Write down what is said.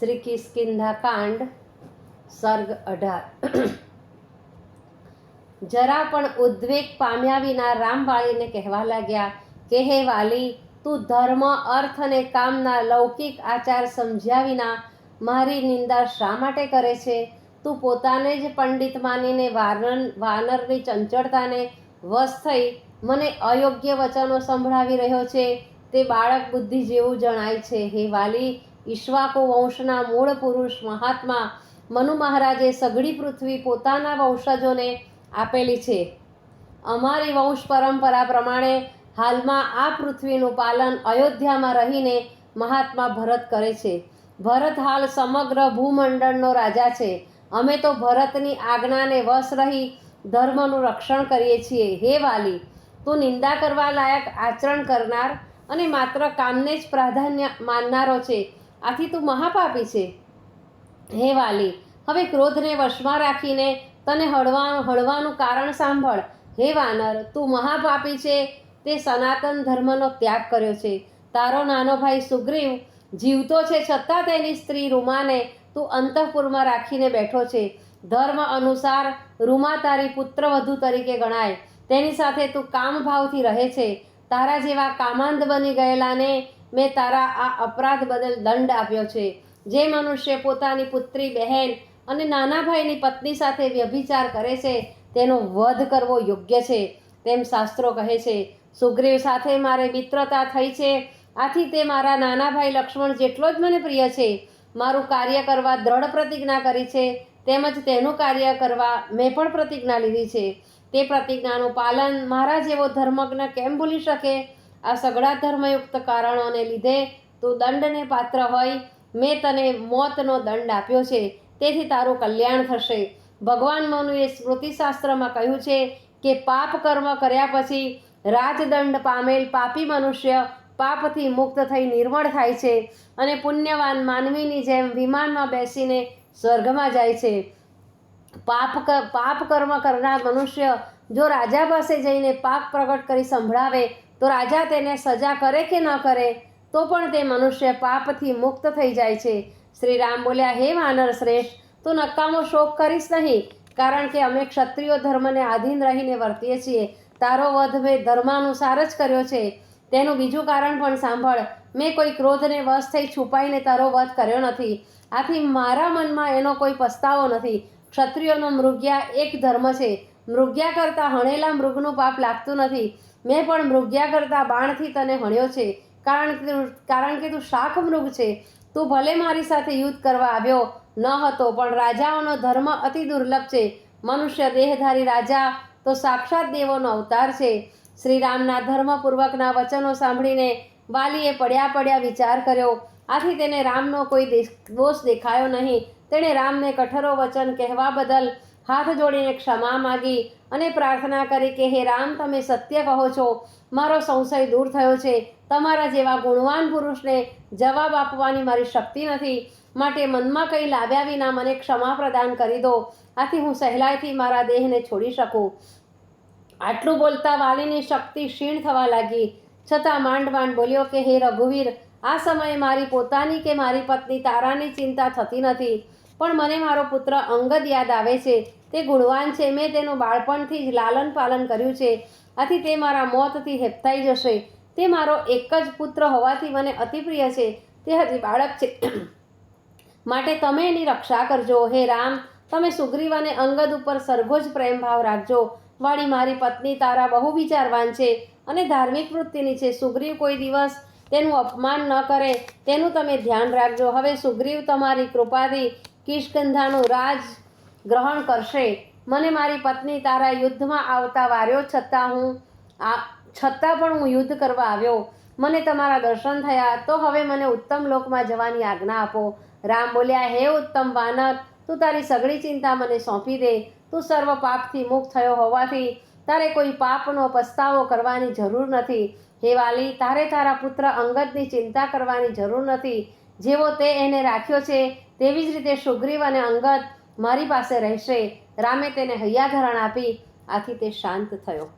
શ્રી કિસ્કિંધા કાંડ સર્ગ અઢાર. જરા પણ ઉદ્વેગ પામ્યા વિના રામવાળીને કહેવા લાગ્યા કે હે વાલી, તું ધર્મ, અર્થ અને કામના લૌકિક આચાર સમજ્યા વિના મારી નિંદા શા માટે કરે છે? તું પોતાને જ પંડિત માનીને વાનર, વાનરની ચંચળતાને વશ થઈ મને અયોગ્ય વચનો સંભળાવી રહ્યો છે. તે બાળક બુદ્ધિ જેવું જણાય છે. હે વાલી ઈશ્વાકુ વંશના મૂળ પુરુષ મહાત્મા મનુ મહારાજે સઘળી પૃથ્વી પોતાના વંશજોને આપેલી છે. અમારી વંશ પરંપરા પ્રમાણે હાલમાં આ પૃથ્વીનું પાલન અયોધ્યામાં રહીને મહાત્મા ભરત કરે છે. ભરત હાલ સમગ્ર ભૂમંડળનો રાજા છે. અમે તો ભરતની આજ્ઞાને વશ રહી ધર્મનું રક્ષણ કરીએ છીએ. હે વાલી, તું નિંદા કરવા લાયક આચરણ કરનાર અને માત્ર કામને જ પ્રાધાન્ય માનનારો છે. આથી તું મહાપાપી છે. હે વાલી, હવે ક્રોધને વશમાં રાખીને તને હળવાનું હળવાનું કારણ સાંભળ. હે વાનર, તું મહાપાપી છે. તે સનાતન ધર્મનો ત્યાગ કર્યો છે. તારો નાનો ભાઈ સુગ્રીવ જીવતો છે છતાં તેની સ્ત્રી રૂમાને તું અંતઃપુરમાં રાખીને બેઠો છે. ધર્મ અનુસાર રૂમા તારી પુત્રવધુ તરીકે ગણાય. તેની સાથે તું કામભાવથી રહે છે. તારા જેવા કામાંધ બની ગયેલાને મેં તારા આ અપરાધ બદલ દંડ આપ્યો છે. જે મનુષ્ય પોતાની પુત્રી, બહેન અને નાના ભાઈની પત્ની સાથે વ્યભિચાર કરે છે, તેનો વધ કરવો યોગ્ય છે, તેમ શાસ્ત્રો કહે છે. સુગ્રીવ સાથે મારે મિત્રતા થઈ છે. આથી તે મારા નાના ભાઈ લક્ષ્મણ જેટલો જ મને પ્રિય છે. મારું કાર્ય કરવા દ્રઢ પ્રતિજ્ઞા કરી છે, તેમજ તેનું કાર્ય કરવા મેં પણ પ્રતિજ્ઞા લીધી છે. તે પ્રતિજ્ઞાનું પાલન મારા જેવો ધર્મજ્ઞ કેમ ભૂલી શકે? આ સઘળા ધર્મયુક્ત કારણોને લીધે તું દંડને પાત્ર હોય. મેં તને મોતનો દંડ આપ્યો છે. તેથી તારું કલ્યાણ થશે. ભગવાન મનુએ સ્મૃતિશાસ્ત્રમાં કહ્યું છે કે પાપ કર્મ કર્યા પછી રાજદંડ પામેલ પાપી મનુષ્ય પાપથી મુક્ત થઈ નિર્મળ થાય છે અને પુણ્યવાન માનવીની જેમ વિમાનમાં બેસીને સ્વર્ગમાં જાય છે. પાપ પાપ કર્મ કરનાર મનુષ્ય જો રાજા પાસે જઈને પાપ પ્રગટ કરી સંભળાવે તો રાજા તેને સજા કરે કે ન કરે, તો પણ તે મનુષ્ય પાપથી મુક્ત થઈ જાય છે. શ્રી રામ બોલ્યા, હે વાનર શ્રેષ્ઠ, તું નકામો શોક કરીશ નહીં, કારણ કે અમે ક્ષત્રિયો ધર્મને આધીન રહીને વર્તીએ છીએ. તારો વધ મેં ધર્માનુસાર જ કર્યો છે. તેનું બીજું કારણ પણ સાંભળ, મેં કોઈ ક્રોધને વશ થઈ છુપાઈને તારો વધ કર્યો નથી. આથી મારા મનમાં એનો કોઈ પસ્તાવો નથી. ક્ષત્રિયોનો મૃગ્યા એક ધર્મ છે. મૃગ્યા કરતાં હણેલા મૃગનું પાપ લાગતું નથી. મેં પણ મૃગ્યા કરતાં બાણથી તને હણ્યો છે. કારણ કે કારણ કે તું શાખ મૃગ છે. તું ભલે મારી સાથે યુદ્ધ કરવા આવ્યો ન હતો, પણ રાજાઓનો ધર્મ અતિ દુર્લભ છે. મનુષ્ય દેહધારી રાજા તો સાક્ષાત દેવોનો અવતાર છે. શ્રી રામના ધર્મપૂર્વકના વચનો સાંભળીને વાલીએ પડ્યા પડ્યા વિચાર કર્યો. આથી તેને રામનો કોઈ દોષ દેખાયો નહીં. તેણે રામને કઠોરો વચન કહેવા બદલ હાથ જોડીને ક્ષમા માગી અને પ્રાર્થના કરી કે, હે રામ, તમે સત્ય કહો છો. મારો સંશય દૂર થયો છે. તમારા જેવા ગુણવાન પુરુષને જવાબ આપવાની મારી શક્તિ નથી. માટે મનમાં કંઈ લાવ્યા વિના મને ક્ષમા પ્રદાન કરી દો. આથી હું સહેલાઈથી મારા દેહને છોડી શકું. આટલું બોલતા વાલીની શક્તિ ક્ષીણ થવા લાગી. છતાં માંડ માંડ બોલ્યો કે, હે રઘુવીર, આ સમયે મારી પોતાની કે મારી પત્ની તારાની ચિંતા થતી નથી. પણ મને મારો પુત્ર અંગદ યાદ આવે છે. તે ગુણવાન છે. મેં તેનું બાળપણથી જ લાલન પાલન કર્યું છે. આથી તે મારા મોતથી હેપતાઈ જશે. તે મારો એક જ પુત્ર હોવાથી મને અતિપ્રિય છે. તે હજી બાળક છે. માટે તમે એની રક્ષા કરજો. હે રામ, તમે સુગ્રીવ અને અંગદ ઉપર સરઘો જ પ્રેમ ભાવ રાખજો. વાળી મારી પત્ની તારા બહુ વિચારવાન છે અને ધાર્મિક વૃત્તિની છે. સુગ્રીવ કોઈ દિવસ તેનું અપમાન ન કરે. તેનું તમે ધ્યાન રાખજો. હવે સુગ્રીવ તમારી કૃપાથી કિષ્કંધાનું રાજ ગ્રહણ કરશે. મને મારી પત્ની તારા યુદ્ધમાં આવતા વાર્યો છતાં હું આ, છતાં પણ હું યુદ્ધ કરવા આવ્યો. મને તમારા દર્શન થયા, તો હવે મને ઉત્તમ લોકમાં જવાની આજ્ઞા આપો. રામ બોલ્યા, હે ઉત્તમ વાનર, તું તારી સઘળી ચિંતા મને સોંપી દે. તું સર્વ પાપથી મુક્ત થયો હોવાથી તારે કોઈ પાપનો પસ્તાવો કરવાની જરૂર નથી. હે વાલી, તારે તારા પુત્ર અંગદની ચિંતા કરવાની જરૂર નથી. જેવો તે એને રાખ્યો છે તેવી જ રીતે સુગ્રીવ અને અંગત મારી પાસે રહેશે. રામે તેને હૈયાધરણ આપી. આથી તે શાંત થયો.